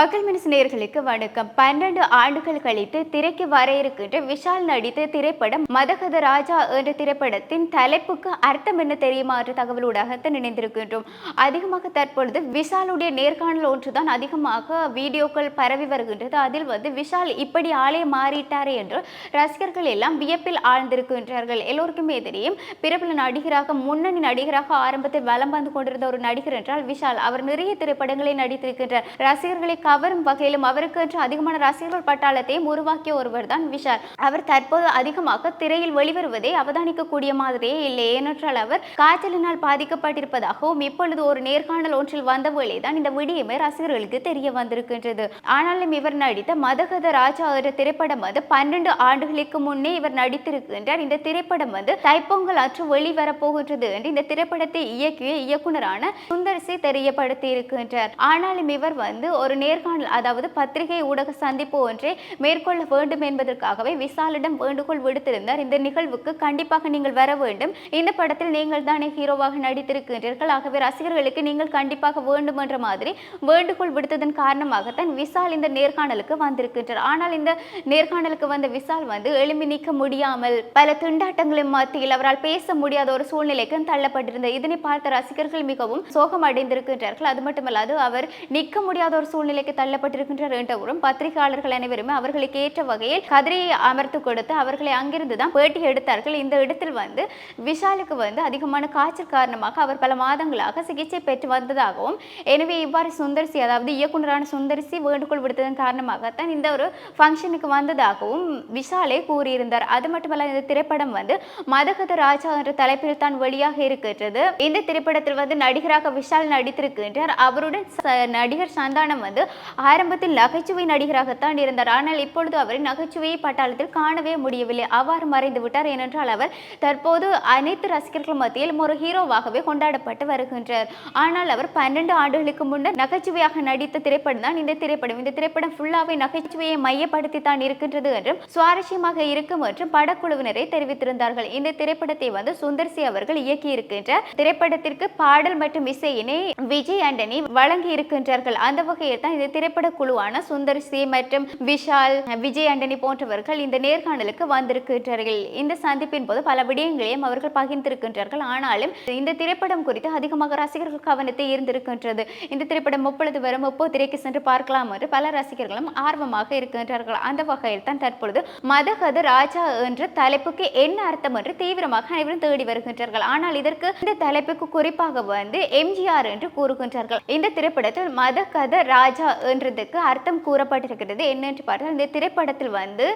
மக்கள் மனசு நேயர்களுக்கு வணக்கம். பன்னெண்டு ஆண்டுகள் கழித்து திரைக்கு வர இருக்கின்ற விஷால் நடித்த திரைப்படம் மதகத ராஜா என்ற திரைப்படத்தின் தலைப்புக்கு அர்த்தம் என்ன தெரியுமா என்ற ஊடகத்தை நினைந்திருக்கின்றோம் அதிகமாக தற்பொழுது விஷாலுடைய நேர்காணல் ஒன்றுதான் அதிகமாக வீடியோக்கள் பரவி வருகின்றது. அதில் வந்து விஷால் இப்படி ஆளே மாறிட்டாரே என்று ரசிகர்கள் எல்லாம் வியப்பில் ஆழ்ந்திருக்கின்றார்கள். எல்லோருக்குமே தெரியும் பிரபல நடிகராக முன்னணி நடிகராக ஆரம்பத்தில் வலம் வந்து கொண்டிருந்த ஒரு நடிகர் என்றால் விஷால். அவர் நிறைய திரைப்படங்களை நடித்திருக்கின்றார். ரசிகர்களை கவரும் வகையிலும் அவருக்கு அதிகமான ரசிகர்கள் பட்டாளத்தையும் உருவாக்கிய ஒருவர் தான் விஷால். அவர் தற்போது அதிகமாக திரையில் வெளிவருவதை அவதானிக்கக்கூடிய மாதிரியே இல்லை. ஏனென்றால் அவர் காய்ச்சலினால் பாதிக்கப்பட்டிருப்பதாகவும் இப்பொழுது ஒரு நேர்காணல் ஒன்றில் வந்த வேளைதான் இந்த விடியமே ரசிகர்களுக்கு தெரிய வந்திருக்கின்றது. ஆனாலும் இவர் நடித்த மதகத ராஜா என்ற திரைப்படம் வந்து பன்னெண்டு ஆண்டுகளுக்கு முன்னே இவர் நடித்திருக்கின்றார். இந்த திரைப்படம் வந்து தைப்பொங்கல் அற்று வெளிவரப்போகின்றது என்று இந்த திரைப்படத்தை இயக்கிய இயக்குனரான சுந்தர்சி தெரியப்படுத்தி இருக்கின்றார் ஆனாலும் இவர் வந்து ஒரு நேர்காணல் அதாவது பத்திரிகை ஊடக சந்திப்பு ஒன்றை மேற்கொள்ள வேண்டும் என்பதற்காகவே விசாலிடம் வேண்டுகோள் விடுத்திருந்தார். இந்த நிகழ்வுக்கு கண்டிப்பாக நீங்கள் வர வேண்டும். இந்த படத்தில் நீங்கள் தானே ஹீரோவாக நடித்திருக்கின்றீர்கள். ஆகவே ரசிகர்களுக்கு நீங்கள் கண்டிப்பாக வேண்டும் என்ற மாதிரி வேண்டுகோள் விடுத்ததன் காரணமாகத்தான் விசால் இந்த நேர்காணலுக்கு வந்திருக்கின்றார். ஆனால் இந்த நேர்காணலுக்கு வந்த விசால் வந்து எழும்பி நீக்க முடியாமல் பல திண்டாட்டங்களின் மத்தியில் அவரால் பேச முடியாத ஒரு சூழ்நிலைக்கு தள்ளப்பட்டிருந்தார். இதனை பார்த்த ரசிகர்கள் மிகவும் சோகம் அடைந்திருக்கின்றார்கள் அது மட்டுமல்லாது அவர் நிற்க முடியாத ஒரு சூழ்நிலை நிலைக்கு தள்ளப்பட்டிருக்கின்ற என்றவரும் பத்திரிகையாளர்கள் அனைவருமே அவர்களுக்கு ஏற்ற வகையில் கதிரையை அமர்த்து கொடுத்து அவர்களை அங்கிருந்து தான் பேட்டி எடுத்தார்கள். இந்த இடத்தில் வந்து விஷாலுக்கு வந்து அதிகமான காய்ச்சல் காரணமாக அவர் பல மாதங்களாக சிகிச்சை பெற்று வந்ததாகவும் எனவே இவ்வாறு சுந்தர்சி அதாவது இயக்குனரான சுந்தர்சி வேண்டுகோள் விடுத்ததன் காரணமாகத்தான் இந்த ஒரு ஃபங்க்ஷனுக்கு வந்ததாகவும் விஷாலே கூறியிருந்தார். அது மட்டுமல்ல இந்த திரைப்படம் வந்து மதகத ராஜா என்ற தலைப்பில் தான் வெளியாக இருக்கின்றது. இந்த திரைப்படத்தில் வந்து நடிகராக விஷால் நடித்திருக்கின்றார். அவருடன் ச- நடிகர் சந்தானம் வந்து ஆரம்பத்தில் நகைச்சுவை நடிகராகத்தான் இருந்தார். ஆனால் இப்பொழுது அவரை நகைச்சுவையை பட்டாளத்தில் காணவே முடியவில்லை. அவ்வாறு மறைந்து விட்டார். ஏனென்றால் அவர் தற்போது அனைத்து ரசிகர்கள் மத்தியில் ஒரு ஹீரோவாகவே கொண்டாடப்பட்டு வருகின்றார். ஆனால் அவர் பன்னெண்டு ஆண்டுகளுக்கு முன்னர் நகைச்சுவையாக நடித்த திரைப்படம் தான் இந்த திரைப்படம். இந்த திரைப்படம் ஃபுல்லாவே நகைச்சுவையை மையப்படுத்தி தான் இருக்கின்றது என்றும் சுவாரஸ்யமாக இருக்கும் என்றும் படக்குழுவினரை தெரிவித்திருந்தார்கள். இந்த திரைப்படத்தை வந்து சுந்தர்சி அவர்கள் இயக்கி இருக்கின்றார் திரைப்படத்திற்கு பாடல் மற்றும் இசையினை விஜய் ஆண்டனி வழங்கி இருக்கின்றார்கள் அந்த வகையில் தான் இந்த திரைப்பட குழுவான சுந்தர்சி மற்றும் விஷால் விஜய் ஆண்டனி போன்றவர்கள் இந்த நேர்காணலுக்கு வந்திருக்கின்றார்கள். இந்த சந்திப்பின் போது பல விடயங்களையும் அவர்கள் பகிர்ந்திருக்கின்றார்கள். ஆனாலும் இந்த திரைப்படம் குறித்து அதிகமாக ரசிகர்கள் கவனத்தை ஈர்ந்திருக்கின்றது இந்த திரைப்படம் எப்பொழுது வரும் எப்போ திரைக்கு சென்று பார்க்கலாம் என்று பல ரசிகர்களும் ஆர்வமாக இருக்கின்றார்கள். அந்த வகையில் தான் தற்பொழுது மதகத ராஜா என்ற தலைப்புக்கு என்ன அர்த்தம் என்று தீவிரமாக அனைவரும் தேடி வருகின்றார்கள். ஆனால் இதற்கு இந்த தலைப்புக்கு குறிப்பாக வந்து எம்ஜிஆர் என்று கூறுகின்றார்கள். இந்த திரைப்படத்தில் மதகத ராஜா என்றதுக்கு அர்த்தம் கூறப்பட்டிருக்கிறது. என்னென்று பார்த்தால் இந்த திரைப்படத்தில் வந்து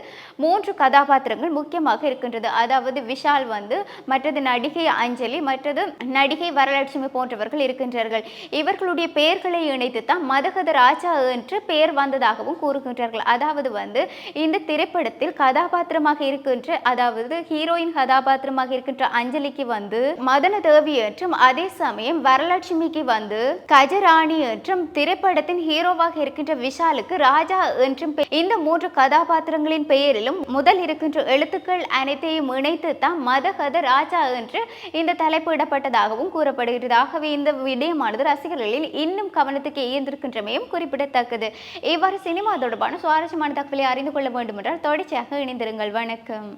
மூன்று கதாபாத்திரங்கள் முக்கியமாக இருக்கின்றது. அதாவது விஷால் வந்து மற்றது நடிகை அஞ்சலி மற்றது நடிகை வரலட்சுமி போன்றவர்கள் இருக்கின்றார்கள். இவர்களுடைய பெயர்களை இணைத்து தான் மதகத ராஜா என்று பெயர் வந்ததாகவும் கூறுகின்றார்கள். அதாவது வந்து இந்த திரைப்படத்தில் கதாபாத்திரமாக இருக்கின்ற அதாவது ஹீரோயின் கதாபாத்திரமாக இருக்கின்ற அஞ்சலிக்கு வந்து மதன தேவி என்றும் அதே சமயம் வரலட்சுமிக்கு வந்து கஜராணி என்றும் திரைப்படத்தின் ஹீரோவாக இருக்கின்ற விஷாலுக்கு ராஜா என்றும் இந்த மூன்று கதாபாத்திரங்களின் பெயரிலும் முதல் இருக்கின்ற எழுத்துக்கள் அனைத்தையும் இணைத்து தான் மதகத ராஜா என்று இந்த தலைப்பு இடப்பட்டதாகவும் கூறப்படுகிறது. ஆகவே இந்த விடயமானது ரசிகர்களில் இன்னும் கவனத்துக்கு ஈர்ந்திருக்கின்றமையும் குறிப்பிடத்தக்கது. இவ்வாறு சினிமா தொடர்பான சுவாரஸ்யமான தகவலை அறிந்து கொள்ள வேண்டும் என்றால் தொடர்ச்சியாக இணைந்திருங்கள். வணக்கம்.